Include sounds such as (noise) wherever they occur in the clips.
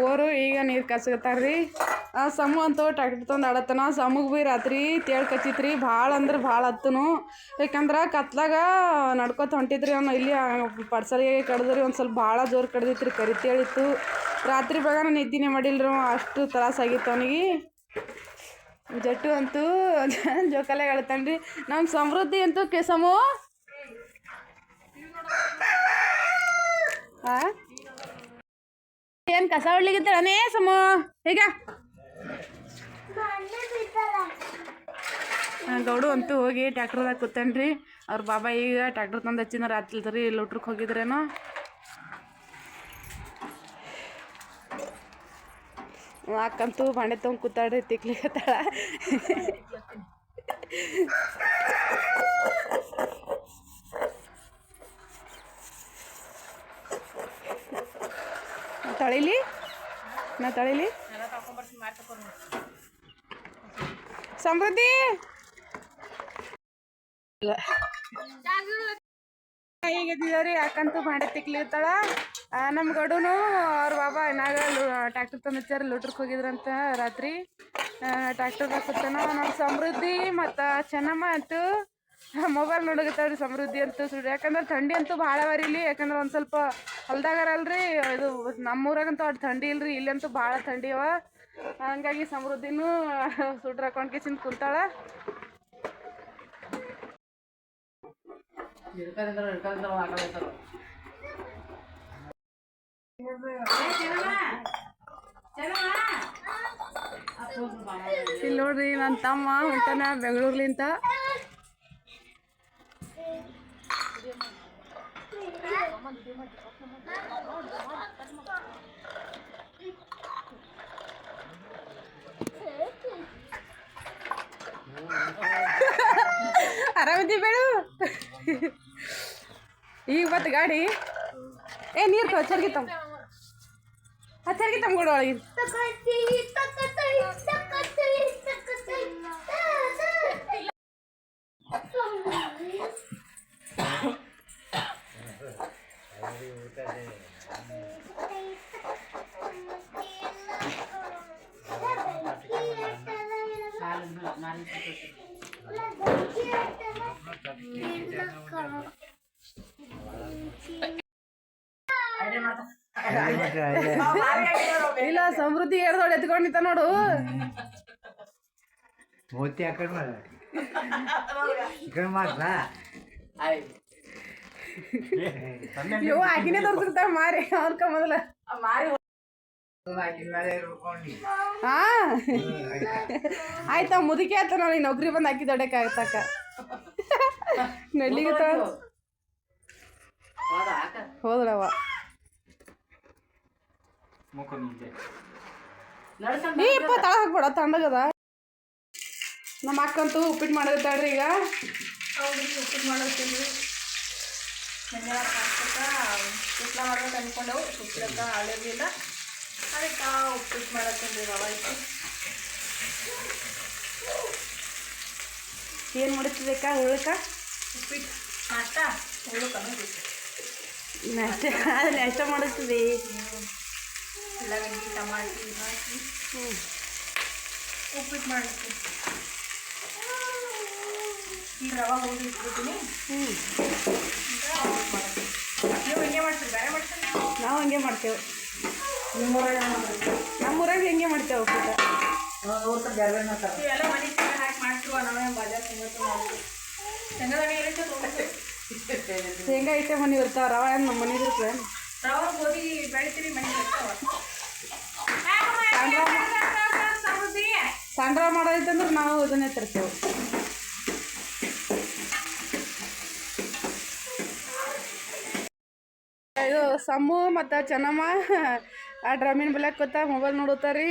ಅವರು, ಈಗ ನೀರು ಕಸ್ಗತ್ತಾರ್ರಿ. ಆ ಸಮು ಅಂತೂ ಟ್ಯಾಕ್ಟರ್ ತಂದು ಆಡತ್ತನ. ಸಮಗ್ ಭೀ ರಾತ್ರಿ ತೇಳು ಕಚ್ಚಿತ್ರಿ. ಭಾಳ ಅಂದ್ರೆ ಭಾಳ ಹತ್ತನು. ಯಾಕಂದ್ರೆ ಕತ್ಲಾಗ ನಡ್ಕೊತ ಹೊಂಟಿದ್ರಿ ಅವ್ನು. ಇಲ್ಲಿ ಪಡ್ಸಲಿಗೆ ಕಡ್ದ್ರಿ, ಒಂದು ಸ್ವಲ್ಪ ಭಾಳ ಜೋರು ಕಡ್ದಿತ್ರಿ. ಕರಿ ತೇಳಿತ್ತು. ರಾತ್ರಿ ನಾನು ನಿದ್ದಿನೇ ಮಾಡಿಲ್ರಿ ಅಷ್ಟು ತ್ರಾಸಾಗಿತ್ತು ಅವನಿಗೆ. ಜಟ್ಟು ಅಂತೂ (laughs) ಜೋಕಾಲೆ ಹೇಳ್ತಾನ್ರಿ ನಮ್ಮ ಸಮೃದ್ಧಿ ಅಂತೂ ಕೆಸಮು ಹಾ ಏನ್ ಕಸ ಹೊಡ್ಲಿಗಿದ್ದಾಳನೇ ಸಮು, ಈಗ. ಗೌಡು ಅಂತೂ ಹೋಗಿ ಟ್ಯಾಕ್ಟ್ರದಾಗ ಕೂತೇನ್ರಿ. ಅವ್ರ ಬಾಬಾ ಈಗ ಟ್ಯಾಕ್ಟ್ರ್ ತಂದು ಹಚ್ಚಿನ ರಾತ್ರಿ ಲೋಟ್ರಕ್ಕೆ ಹೋಗಿದ್ರೇನೋ. ಅಕ್ಕಂತೂ ಬಾಂಡೆ ತೊಗೊಂಡು ಕೂತಾಡ್ರಿ ತಿಕ್ಲಿಕತ್ತಾಳ. ತಳಿಲಿ? ನಾ ತಳಿಲಿ? ಸಮೃದ್ಧಿ? ಈಗ ಎದ್ದಿದಾವ್ರಿ ಯಾಕಂತೂ ಮಾಡಿ ತಿಕ್ಲಿರ್ತಾಳ. ನಮ್ಮ ಗಡುನು ಅವ್ರ ಬಾಬಾ ಏನಾಗ ಟ್ಯಾಕ್ಟರ್ ತಂದು ಹಚ್ಚಾರ ಲೋಟ್ರಕ್ಕೆ ಹೋಗಿದ್ರಂತ ರಾತ್ರಿ. ಟ್ಯಾಕ್ಟರ್ದಾಗ ಕೂತಾನ. ನಮ್ಮ ಸಮೃದ್ಧಿ ಮತ್ತು ಚೆನ್ನಮ್ಮ ಅಂತೂ ಮೊಬೈಲ್ ನೋಡಕತ್ತಾವ್ರಿ ಸಮೃದ್ಧಿ ಅಂತೂ ಸುಳ್ಳು. ಯಾಕಂದ್ರೆ ಥಂಡಿ ಅಂತೂ ಭಾಳ ಅವರಿ ಇಲ್ಲಿ. ಯಾಕಂದ್ರೆ ಒಂದು ಸ್ವಲ್ಪ ಹೊಲ್ದಾಗರಲ್ರಿ, ಇದು ನಮ್ಮೂರಾಗಂತೂ ಅಷ್ಟು ಥಂಡಿ ಇಲ್ರಿ. ಇಲ್ಲಂತೂ ಭಾಳ ಥಂಡಿ ಅವ. ಹಂಗಾಗಿ ಸಮೃದ್ಧಿನೂ ಸುಡ್ರ ಹಾಕೊಂಡು ಕಿಸಿಂದ ಕುಂತಾಳ. ಇಲ್ಲಿ ನೋಡ್ರಿ ನನ್ನ ತಮ್ಮ ಹೊಂಟನ ಬೆಂಗಳೂರ್ಲಿಂತ. ಆರಾಮಿದ್ದಿ ಬೇಡು. ಈಗ ಬತ್ತು ಗಾಡಿ. ಏ ನೀರು ಹಚ್ಚರ್ಗಿ ತಮ್ಮ ಹಚ್ಚರ್ಗಿ ತಮ್ಮ ಒಳಗೆ ಇಲ್ಲ ಸಮೃದ್ಧಿ ಹೇಳ್ದೋಳು ಎತ್ಕೊಂಡಿತ್ತ ನೋಡು. ಮೋತಿ ಆ ಕಡೆ ಮಾಡ. ಇವು ಆಗಿನೇ ತೋರ್ಸಿರ್ತಾವ ಮಾರಿ. ಅವ್ರ ಮೊದಲ. ಹಾ ಆಯ್ತಾ ಮುದುಕಿ ಆಯ್ತ ಈ ನೌಕರಿ ಬಂದು ಹಾಕಿ ದೊಡ್ಡಕ್ಕೆ ಆಗತ್ತಕ್ಕ ನೆಲ್ಲಿಗೆ ಹೋದ್ರವ. ನೀ ಇಪ್ಪ ತಳ ಹಾಕ್ಬೇಡ ತಣ್ಣಗದ. ನಮ್ಮ ಅಕ್ಕಂತೂ ಉಪ್ಪಿಟ್ಟು ಮಾಡಿರ್ತಾಳ್ರಿ ಈಗ. ಉಪ್ಪಿಟ್ಟು ಹಾಕ್ಬೇಕ ಸುಟ್ಲ ಮಾಡ್ಬೇಕು ಅಂದ್ಕೊಂಡೆವು ಸುಟ್ಲಕ್ಕ ಅಳಿರ್ಲಿಲ್ಲ ಅದಕ್ಕೆ ಉಪ್ಪಿಟ್ಟು ಮಾಡತ್ತೀನಿ ರವೆ ಇಟ್ಟು ಏನು ಮಾಡಿಸ್ಬೇಕ? ಉಳ್ಕ ಉಪ್ಪಿಟ್ಟು. ನಾಷ್ಟ? ಅನ್ನೋದಿತ್ತು ನಾಷ್ಟ? ನಾಷ್ಟ ಮಾಡಿಸ್ತೀವಿ. ಉಳ್ಳಾಗಡ್ಡಿ ಟಮಾಟಿ ಹಾಕಿ. ಉಪ್ಪಿಟ್ಟು ಮಾಡ್ತೀನಿ ಈಗ ರವೆ ಹೋಗಿ ಇಟ್ಬಿಡ್ತೀನಿ. ಹ್ಞೂ ನೀವು ಹಂಗೆ ಮಾಡ್ತೀವಿ ಬೇರೆ ಮಾಡ್ತೀವಿ ನಾವು ಹಂಗೆ ಮಾಡ್ತೇವೆ. ನಿಮ್ಮೂರಾಗ ಹೆಂಗೆ ಮಾಡ್ತೇವೆ ಊಟ? ಎಲ್ಲ ಮನೆ ಹಾಕಿ ಮಾಡ್ತೀವ ನಾವೇ ಬಾಜಾರ್ ಶೇಂಗಾ ಐತೆ ಮನೆ ಇರ್ತಾವ ರವ ಏನು ನಮ್ಮ ಮನೆ ಇರುತ್ತೆ? ರವೆ ಗೋಧಿ ಬೆಳಿತೀರಿ ಮನೆ ಇರ್ತಾವ ಸಂಡ್ರ ಮಾಡೋದೈತಂದ್ರೆ ನಾವು ಇದನ್ನೇ ತರ್ತೇವೆ. ಇದು ಸಮ್ಮು ಮತ್ತು ಚೆನ್ನಮ್ಮ ಆ ಡ್ರಮ್ಮಿನ ಬೆಲೆ ಕೂತ ಮೊಬೈಲ್ ನೋಡುತ್ತಾರಿ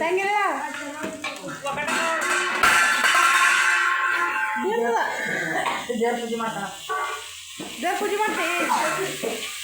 ತಂಗಿಲ್ಲ ದೇವ್ರ ಪೂಜೆ ಮಾಡ್ತೀವಿ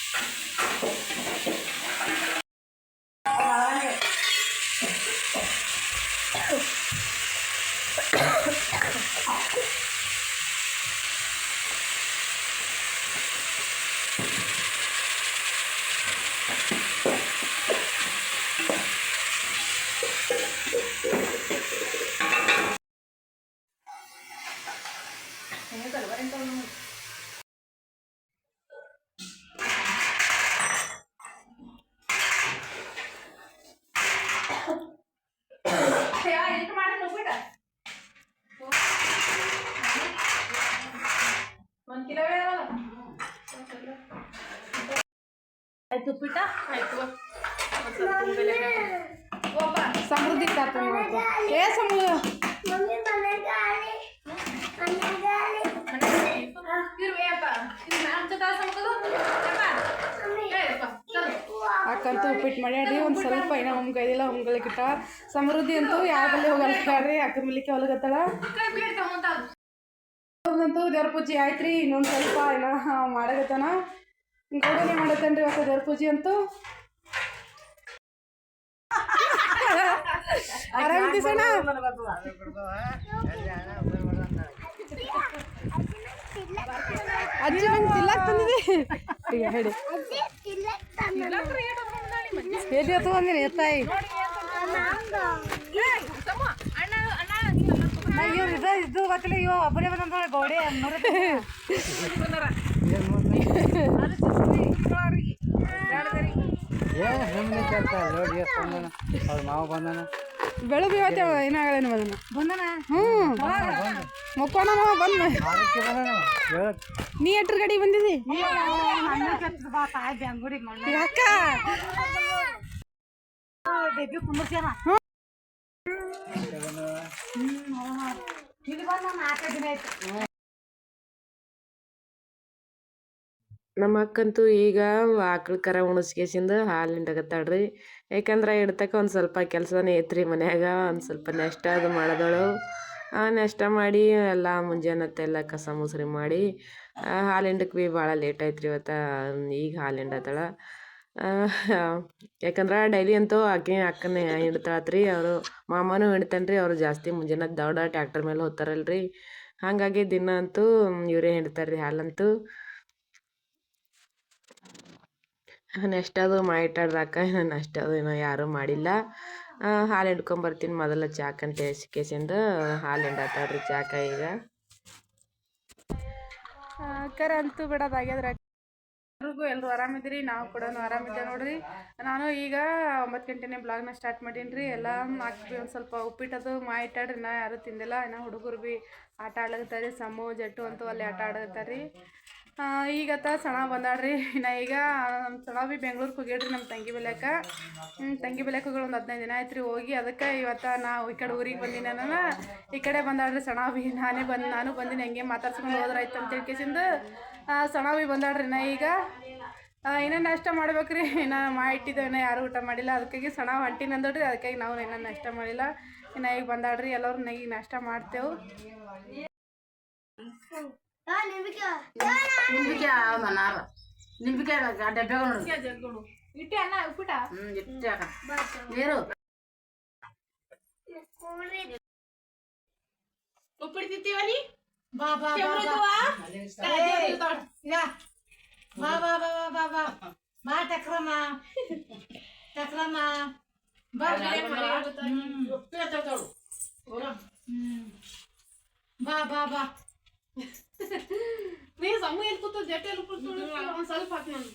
ಆಯ್ತು ಉಪ್ಪಿಟ್ಟ? ಆಯ್ತು ಸಮೃದ್ಧಿ ತಾಪನ ಏ ಸಮೃದ್ಧಿ. ಅಕ್ಕಂತೂ ಉಪ್ಪಿಟ್ಟು ಮಾಡ್ಯಾಡಿ ಒಂದು ಸ್ವಲ್ಪ ಏನೋ ಹೊಮ್ಗೈದಿಲ್ಲ ಹೊಮ್ಗಲಿಕ್ಕಿಟ್ಟ ಸಮೃದ್ಧಿ ಅಂತೂ ಯಾವ ಬಲ್ಲಿ ಹೋಗಲ್ಲ ಅಕ್ಕನ ಮಿಲಿಕ್ಕೆ ಹೊಲಗತ್ತಳ. ಅಂತೂ ದೇವ್ರ ಪೂಜೆ ಆಯ್ತ್ರಿ ರೀ ಇನ್ನೊಂದು ಸ್ವಲ್ಪ ಏನ ಮಾಡಕತ್ತಾನ. ಗೋಡನೆ ಮಾಡತ್ತೇನ್ರಿ ಇವತ್ತು ದೇವ್ರ ಪೂಜೆ ಅಂತೂ ದಿವಸಣ ಅಜ್ಜಿ ನಂಗೆ ತಿಲ್ಲಕ್ ತಂದಿದೆ. ಈಗ ಹೇಳಿ. ಹೇಳಿ ಅಥವಾ ಎತ್ತಾಯಿ. ಇವ್ರು ಇದು ಇದು ಗೊತ್ತಿಲ್ಲ ಇವ ಒಬ್ಬರೇ ಬಂದ ಗೌಡೆ ಮಾವ ಬಂದನ. ಬೆಳಗ್ಗೆ ಇವತ್ತೇವ ಏನಾಗಲ್ಲ ಬಂದನ? ಬಂದನ? ಹ್ಞೂ. ಮಾವ ಬಂದ. ನೀ ಎಟ್ರ ಗಡಿ ಬಂದಿದಿ? ಅಕ್ಕ. ಬೇಬಿ ಕುಂಬರ್ಸ್ಯಾನ ನಮ್ಮ ಅಕ್ಕಂತೂ ಈಗ ಆಕಳ ಕರ ಉಣಿಸ್ಕೇಸಿಂದ ಹಾಲು ಹಿಂಡಕತ್ತಾಳ್ರಿ ಯಾಕಂದ್ರೆ ಇಡ್ತಕ್ಕ ಒಂದು ಸ್ವಲ್ಪ ಕೆಲಸನೇ ಐತ್ರಿ ಮನ್ಯಾಗ, ಒಂದು ಸ್ವಲ್ಪ ನೆಷ್ಟ ಅದು ಮಾಡಿದಳು. ಆ ನೆಷ್ಟ ಮಾಡಿ ಎಲ್ಲ ಮುಂಜಾನತ್ತೆಲ್ಲ ಕಸ ಮುಸ್ರಿ ಮಾಡಿ ಹಾಲು ಹಿಂಡಕ್ಕೆ ಭೀ ಭಾಳ ಲೇಟ್ ಆಯ್ತು ರೀ ಇವತ್ತು ಈಗ ಹಾಲು ಹಿಂಡತ್ತಾಳ ಯಾಕಂದ್ರೆ ಡೈಲಿ ಅಂತೂ ಆಕೆ ಅಕ್ಕನೇ ಹಿಂಡ್ತಾಳತ್ರಿ. ಅವರು ಮಾಮನೂ ಹಿಡ್ತಾನೆ ರೀ ಅವರು ಜಾಸ್ತಿ ಮುಂಜಾನೆ ದೌಡ ಟ್ಯಾಕ್ಟರ್ ಮೇಲೆ ಹೋಗ್ತಾರಲ್ರಿ. ಹಾಗಾಗಿ ದಿನ ಅಂತೂ ಇವರೇ ಹಿಡ್ತಾರೆ ರೀ ಹಾಲಂತೂ ನೆಕ್ಸ್ಟ್ ಅದು ನಾನು ನೆಕ್ಸ್ಟ್ ಅದು ಏನೋ ಯಾರೂ ಮಾಡಿಲ್ಲ. ಹಾಲು ಹಿಡ್ಕೊಂಬರ್ತೀನಿ ಮೊದಲ ಚಾಕಂತ ಕೇಸಿಂದ ಹಾಲು ಹಿಂಡತ್ತಾಳ್ರಿ ಚಾಕ ಈಗ ಅಂತೂ ಬಿಡೋದಾಗ್ಯದ್ರ ಎಲ್ರಿಗೂ ಎಲ್ಲರೂ ಆರಾಮಿದ್ದೀರಿ ನಾವು ಕೂಡ ಆರಾಮಿದ್ದೆ ನೋಡ್ರಿ. ನಾನು ಈಗ ಒಂಬತ್ತು ಗಂಟೆನೇ ಬ್ಲಾಗ್ನ ಸ್ಟಾರ್ಟ್ ಮಾಡೀನಿ ರೀ ಎಲ್ಲ ಹಾಕ್ಬಿ ಒಂದು ಸ್ವಲ್ಪ ಉಪ್ಪಿಟ್ಟದು ಮಾಡಿಟ್ಟಾಡ್ರಿ ನಾ ಯಾರು ತಿಂದಿಲ್ಲ. ಇನ್ನು ಹುಡುಗರು ಭೀ ಆಟ ಆಡ್ಲತ್ತಾರೆ ಸಮು ಜಟ್ಟು ಅಂತೂ ಅಲ್ಲಿ ಆಟ ಆಡಕತ್ತಾರೆ ರೀ ಈಗತ್ತ ಸಣ ಬಂದಾಡ್ರಿ ನಾ ಈಗ ನಮ್ಮ ಸಣ ಭೀ ಬೆಂಗ್ಳೂರಿಗೆ ಹೋಗ್ಯಾಡ್ರಿ ನಮ್ಮ ತಂಗಿ ಬೆಲೆಕ ತಂಗಿ ಬೆಲ್ಯಾಕ ಹೋಗಿ ಒಂದು ಹದಿನೈದು ದಿನ ಆಯ್ತು ರೀ ಹೋಗಿ. ಅದಕ್ಕೆ ಇವತ್ತು ನಾ ಈ ಕಡೆ ಊರಿಗೆ ಬಂದಿನ ಈ ಕಡೆ ಬಂದಾಡ್ರಿ ಸಣ ಭೀ ನಾನೇ ಬಂದು, ನಾನು ಬಂದಿನಿ. ಹೆಂಗೆ ಮಾತಾಡ್ಸ್ಕೊಂಡು ಹೋದ್ರಾಯ್ತು ಅಂತ ತಿಳ್ಕೇಸಿಂದ ಸಣ ಭೀ ಬಂದಾಡ್ರಿ ನಾ ಈಗ. ಇನ್ನೂ ನಾಷ್ಟ ಮಾಡ್ಬೇಕ್ರಿ. ಇನ್ನು ಮಾಡಿಟ್ಟಿದ್ದೇವೆ ನಾ ಯಾರು ಊಟ ಮಾಡಿಲ್ಲ. ಅದಕ್ಕಾಗಿ ಸಣ ಹೊಂಟಿನ ಅಂದಡ್ರಿ ಅದಕ್ಕಾಗಿ ನಾವು ಇನ್ನೂ ನಾಷ್ಟ ಮಾಡಿಲ್ಲ. ಇನ್ನು ಈಗ ಬಂದಾಡ್ರಿ ಎಲ್ಲರೂ ನಾ ಈಗ ನಾಷ್ಟ ಮಾಡ್ತೇವೆ. ನೀರು বাবা বাবা মা টাকরামা টাকরামা ಬಾ ಬಾ ಬಾ ನೀ ಸಮ ಇರ್ಕೊತ ಜೊತೆ ಒಂದ್ ಸ್ವಲ್ಪ ಹಾಕಿ ನಾನು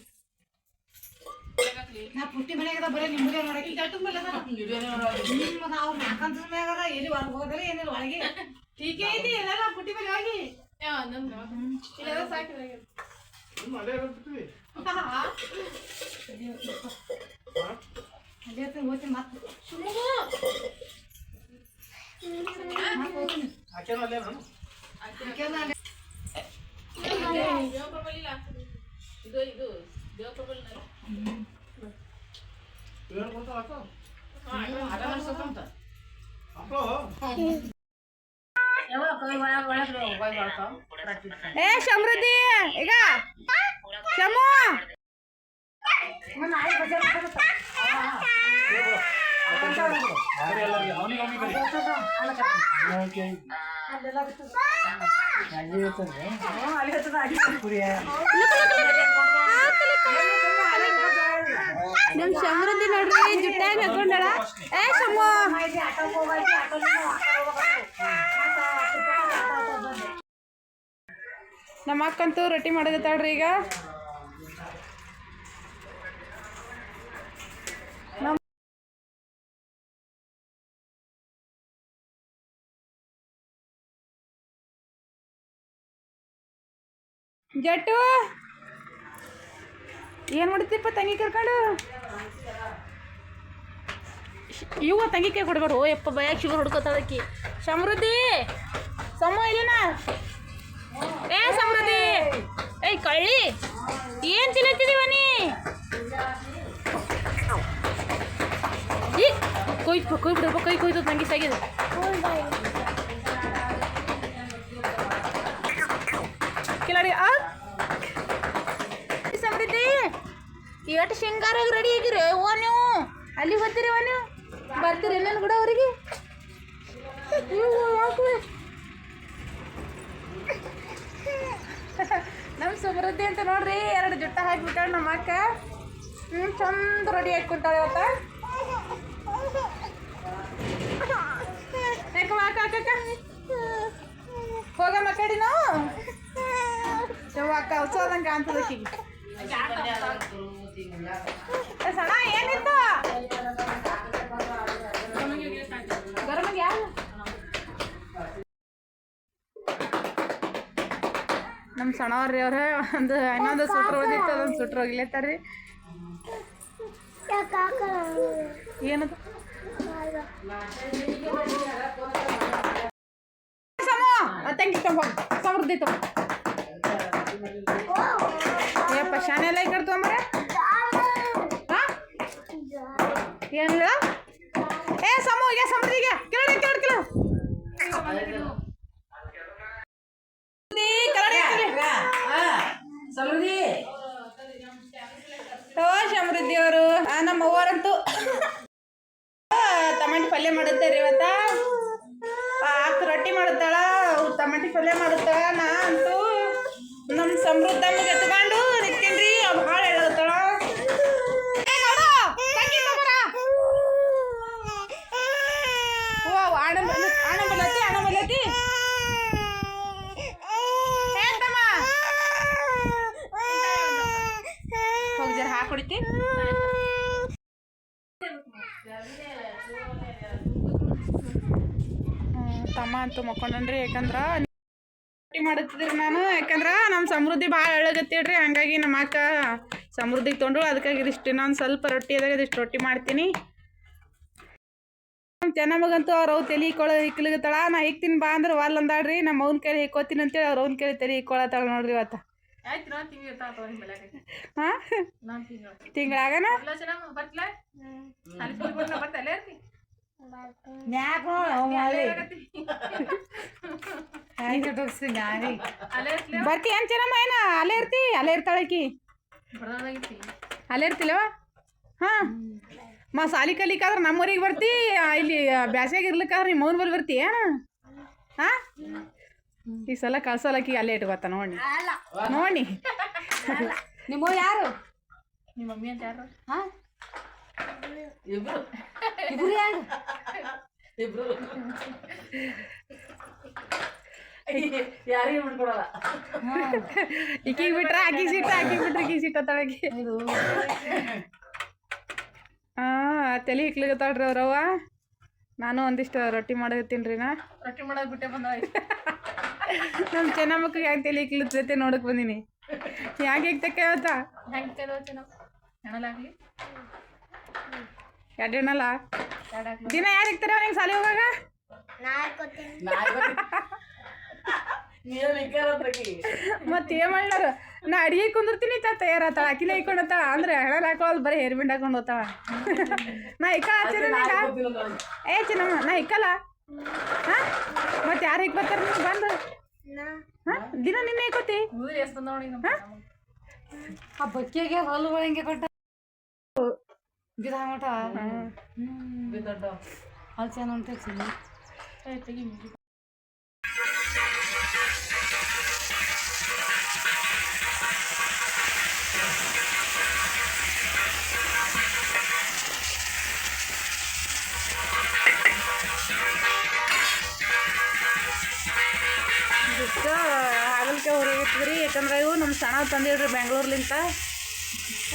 ನಾ ಪುಟ್ಟಿ ಮನೆಗದ ಬರೀ ನಿಮ್ಮದೇ ನೋಡಕ್ಕೆ ಜಟ್ಟು ಮೇಲೆ ನಿಮ್ಮದ ಅವ್ರು ನಾಕಂತ ಮ್ಯಾಗದ ಎಲ್ಲಿ ಹೊರಗೆ ಹೋದ್ರೆ ಏನಿಲ್ಲ ಒಳಗೆ ಟೀಕೆ ಐತಿ ಎಲ್ಲಾರ ಪುಟ್ಟಿ ಮೇಲೆ ಹೋಗಿ. ಇಲ್ಲೆಲ್ಲ ಸಾಕಿಲ್ಲ ಇದು ಇದು ದೇವ ಪ್ರಬಲ್ ಏನು ಕೊಡ್ತಾವ ಅಕ್ಕ ಅಪ್ಪ. ए समृद्धी का समू ನಮ್ ಸಮೃದ್ಧಿ ನೋಡ್ರಿ ಜುಟ್ಟಾಗಿ ಹಾಕೊಂಡಳ ಏ ಸಮೂ ನಮ್ಮ ಅಕ್ಕಂತೂ ರೊಟ್ಟಿ ತಡ್ರಿ ಈಗ. ಜಟ್ಟು, ಏನ್ ಮಾಡುತ್ತಿಪ್ಪ ತಂಗಿ ಕರ್ಕೊಂಡು? ಇವ ತಂಗಿ ಕೈ ಕೊಡ್ಬೇಡ ಓ ಯಪ್ಪ ಬಯಾಕ್ ಶುಗರ್ ಹುಡ್ಕೋತಾಳಕಿ ಸಮೃದ್ಧಿ, ಸಮ ಇಲ್ಲಿನ? ಏ ಸಮೃದ್ಧಿ ಏಯ್, ಕಳ್ಳಿ. ಏನ್ ತಿನ್ನತ್ತಿದೀವ ನೀ? ಈ ಕೊಯ್ ಬಿಡಪ್ಪ ಕೈ ಕೊಯ್ದು ತಂಗಿ ಸಾಗಿದೆ ಕಿಲಾಡಿ, ಆ? ಸಮೃದ್ಧಿ ಎಷ್ಟು ಶೃಂಗಾರಾಗಿ ರೆಡಿ ಆಗಿರೋ, ಓ, ನೀವು? ಅಲ್ಲಿ ಹೋಗ್ತೀರಿ ನೀವು? ಬರ್ತೀರಿ ನನ್ನ ಕೂಡ ಅವರಿಗೆ ಸಮೃದ್ಧಿ ಅಂತ ನೋಡ್ರಿ, ಎರಡು ಜುಟ್ಟ ಹಾಕಿಬಿಟ್ಟಾಳೆ ನಮ್ಮ ಅಕ್ಕ. ಹ್ಞೂ ಚಂದ ರೆಡಿ ಹಾಕ್ಬಿಟ್ಟಾಳೆ ಇವತ್ತ ಯಾಕಮ್ಮ ಅಕ್ಕ ಅಕ್ಕ ಹೋಗಮ್ಮ ಕಡಿ ನಾವು ಅಕ್ಕ ಸಣ್ಣ, ಏನಿತ್ತು? ನಮ್ಮ ಸಣ್ಣವ್ರಿ ಅವ್ರ ಒಂದು ಇನ್ನೊಂದು ಸುಟ್ರ ಉಳಿದಿತ್ತು, ಅದೊಂದು ಸುಟ್ರು ಹೋಗ್ಲೇತಾರ್ರಿ ಏನದು? ತಂಗಿ ಸಮೃದ್ಧಿ ತಗೋ. ಏನಿಲ್ಲ ಏ ಸಮು ಏ ಸಮೃದ್ಧಿಗೆ ಕೆಳಗೆ ಕೆಳಗೆ ಕೆಳಗೆ ಓ ಸಮೃದ್ಧಿ ಅವರು ನಮ್ಮ ಅವ್ವರಂತೂ ಟಮಾಟಿ ಪಲ್ಯ ಮಾಡುತ್ತಾರೆ ಇವತ್ತ ಆಕ ರೊಟ್ಟಿ ಮಾಡುತ್ತಾಳ ಅವ್ರು ಟಮಾಟಿ ಪಲ್ಯ ಮಾಡುತ್ತಾಳ ನಾ ಅಂತೂ ನಮ್ಮ ಸಮೃದ್ಧಮ್ಮಗೆ ಎತ್ಕೊಂಡು ನಿತ್ತೀನ್ರಿ ಅವ್ಳು ಭಾಳ ಹೇಳತ್ತಾಳ ಓ ಆಣ ಆಣ ಬಲತಿ ಆಣ ಬಲತಿ ಹೋಗಿ ಜರ ಹಾಕೊಡಿತಿ ತಮ್ಮ ಅಂತೂ ಮಕ್ಕೊಂಡನ್ರಿ ಯಾಕಂದ್ರ ರೊಟ್ಟಿ ಮಾಡುತ್ತಿದ್ರಿ ನಾನು. ಯಾಕಂದ್ರ ನಮ್ಮ ಸಮೃದ್ಧಿ ಭಾಳ ಎಳಗತ್ತಿಡ್ರಿ ಹಂಗಾಗಿ ನಮ್ಮ ಅಕ್ಕ ಸಮೃದ್ಧಿಗೆ ತೊಗೊಂಡು ಅದಕ್ಕಾಗಿ ಇದಿಷ್ಟು ಇನ್ನೊಂದು ಸ್ವಲ್ಪ ರೊಟ್ಟಿ ಅದಾಗ ಇದಿಷ್ಟು ರೊಟ್ಟಿ ಮಾಡ್ತೀನಿ. ನಮ್ಮ ಚೆನ್ನಮ್ಮಗಂತೂ ಅವ್ರ ಅವು ತಲೆ ಇಕ್ಕೊಳ ಇಕ್ಲಿಗತ್ತಾಳ ನಾ ಹಿಕ್ತೀನಿ ಬಾ ಅಂದ್ರೆ ವಾಲ್ ಅಂದಾಡ್ರಿ ನಮ್ಮ ಅವ್ನ ಕೇಳಿ ಹಿಕ್ಕೋತೀನಿ ಅಂತೇಳಿ ಅವ್ರ ಅವ್ನ ಕೇಳಿ ತಲೆ ಇಕ್ಕೊಳತ್ತಾಳ ನೋಡ್ರಿ ಇವತ್ತು. ತಿಂಗಳಾಗನ ಅಲ್ಲೇ ಇರ್ಲಿ ಬರ್ತಿ ಏನ್ ಚೆನ್ನಮ್ಮ ಏನ ಅಲ್ಲೇ ಇರ್ತಿ ಅಲ್ಲೇ ಇರ್ತಾಳಕಿ ಅಲ್ಲೇ ಇರ್ತಿಲ್ವ ಹಾ ಮಾ ಸಾಲಿ ಕಲಿಕಾದ್ರೆ ನಮ್ಮೂರಿಗೆ ಬರ್ತಿ ಇಲ್ಲಿ ಬ್ಯಾಸ್ಯಾಗ ಇರ್ಲಿಕ್ಕಾದ್ರೆ ನಿಮ್ಮ ಮೌನ್ ಬಲ್ ಬರ್ತಿ ಏನ ಹಾ ಈ ಸಲ ಕಳ್ಸಲಕ್ಕಿ ಅಲ್ಲೇ ಇಟ್ಕೊತ ನೋಡಿ ನೋಡಿ ನಿಮ್ಮ ಯಾರು ನಿಮ್ಮ ಮಮ್ಮಿ ಅಂತ ಯಾರು ಹಾ ಇಬ್ರು. ಯಾರು? ಯಾರಿಗೆ ಮಾಡ್ಕೊಡಲ್ಲ ಈಕಿಗೆ ಬಿಟ್ರೆ ಆಕಿ ಸೀಟ ಆಕಿ ಬಿಟ್ರೆ ಈಕಿ ಸೀಟ ತಳಗಿ. ಹಾಂ ತಲೆ ಇಕ್ಲಿಗತ್ತಾಳ್ರಿ ಅವ್ರವ್ವ. ನಾನು ಒಂದಿಷ್ಟು ರೊಟ್ಟಿ ಮಾಡಕತ್ತೀನಿ ರೀ ನಾ. ರೊಟ್ಟಿ ಮಾಡೋದು ಬಿಟ್ಟೆ ಬಂದ ನಮ್ಮ ಚೆನ್ನಮ್ಮಕ್ಕೆ ಯಾಕೆ ತಲೆ ಜೊತೆ ನೋಡಕ್ ಬಂದೀನಿ. ಯಾಕೆ ಹೇಗ್ ತಕ್ಕ ಹೆಂಗೆ ಕೈದೋತಿ ನಾವು? ಹೆಣಲಾಗ್ಲಿ ಎರಡು ಎರಡಾಗ್ಲಿ ದಿನ ಯಾರು ಇಕ್ತಾರ ಅವ್ನಿಗೆ ಸಾಲಿ ಹೋಗಾಗ ಮತ್ತೆ ಏನ್ ಮಾಡ್ಲಾರ? ನಾ ಅಡಿಗೆ ಕುಂದಿರ್ತೀನಿ ತಾ ತಯಾರಾತಾಳ ಅಕಿನ ಇಕ್ಕೊಂಡತ್ತಾಳ ಅಂದ್ರೆ ಹೆಣ ಹಾಕೊಳ್ಳೋದು ಬರೀ ಹೇರ್ ಬಿಂಡ್ ಹಾಕೊಂಡು ಹೋಗ್ತಾಳ. ನಾ ಇಕ್ಕ ಏ ಚಿನ್ನಮ್ಮ ನಾ ಇಕ್ಕಲ್ಲ? ಹಾ? ಮತ್ತೆ ಯಾರು ಇಕ್ ಬರ್ತಾರ ನೀವು? ಬಂದು. ಹಾ? ದಿನ ನಿನ್ನೆ ಇಕ್ಕೋತಿ ಹಾ? ಆ ಬಕ್ಕಿಗೆ ಹೊಲು ಹಿಂಗೆ ಕೊಟ್ಟ ಗಿಡಮಟ ಬಿದಡ್ಡ ಅಲ್ಲಿ ಅಂತ ಚಿನ್ನ ತೆಗಿ ಹಾಗಲ್ಕೆ ಹೊರಗೆ ರೀ ಯಾಕಂದ್ರೆ ಇವು ನಮ್ಮ ಸಣ್ಣ ತಂದಿಡ್ರಿ ಬೆಂಗಳೂರ್ಲಿಂತ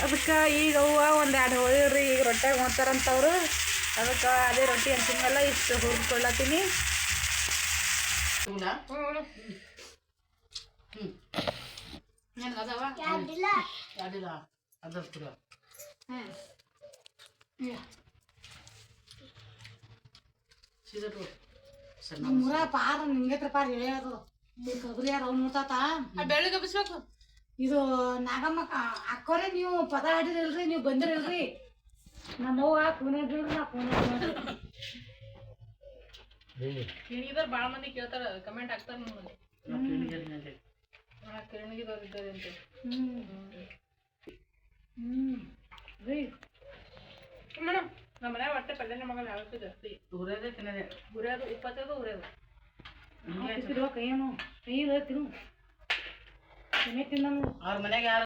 ಅದಕ್ಕೆ ಈಗ ಅವ್ವ ಒಂದು ಎರಡು ಹೋಳಿರಿ ಈಗ ರೊಟ್ಯಾಗ ಉಣ್ತಾರಂತವ್ರು ಅದಕ್ಕೆ ಅದೇ ರೊಟ್ಟಿ ಅಂತಿದ್ಮೇಲೆ ಇಷ್ಟು ಹುರಿದ್ಕೊಳ್ಳತ್ತೀನಿ. ನಮ್ಮೂರ ಪಾರ ನಿಂಗತ್ರ ಪಾರ ಹೇಳ್ಯಾರು ಈ ಕೊಬ್ಬರಿ ಯಾರು ಅವ್ನು ನೋಡ್ತಾತ ಬೆಳಗ್ಗೆ ಬಿಸ್ಬೇಕು. ಇದು ನಾಗಮ್ಮ ಅಕ್ಕೋರೆ ನೀವು ಪದ ಹಾಡಿರಲ್ರಿ ನೀವು ಬಂದಿರಲ್ರಿ. ನಮ್ಮವ್ವ ಪುಣೆ ನಾ ಪುಣೆ ಕಿಣಿಗಿದವ್ರು ಭಾಳ ಮಂದಿ ಕೇಳ್ತಾರ ಕಮೆಂಟ್ ಹಾಕ್ತಾರ ನಮ್ಮಲ್ಲಿ ಕಿರಣಿಗಿದವ್ರು ಇದ್ದಾರೆ ಅಂತ. ಹ್ಮ್. ಹ್ಮ್. ರೀ ಮೇಡಮ್ ನಮ್ಮ ಮನ್ಯಾಗ ಒಟ್ಟೆ ಪಲ್ಯನ ಮಗಲ್ ಯಾವತ್ತೂ ಜಾಸ್ತಿ ಉರಿಯೋದು ಇಪ್ಪತ್ತೈದು ಉರಿಯೋದು ಕೈಯನು ಕೈ ತಿನ್ನು ತಿನ್ನು ತಿನ್ನ. ಅವ್ರ ಮನ್ಯಾಗ ಯಾರು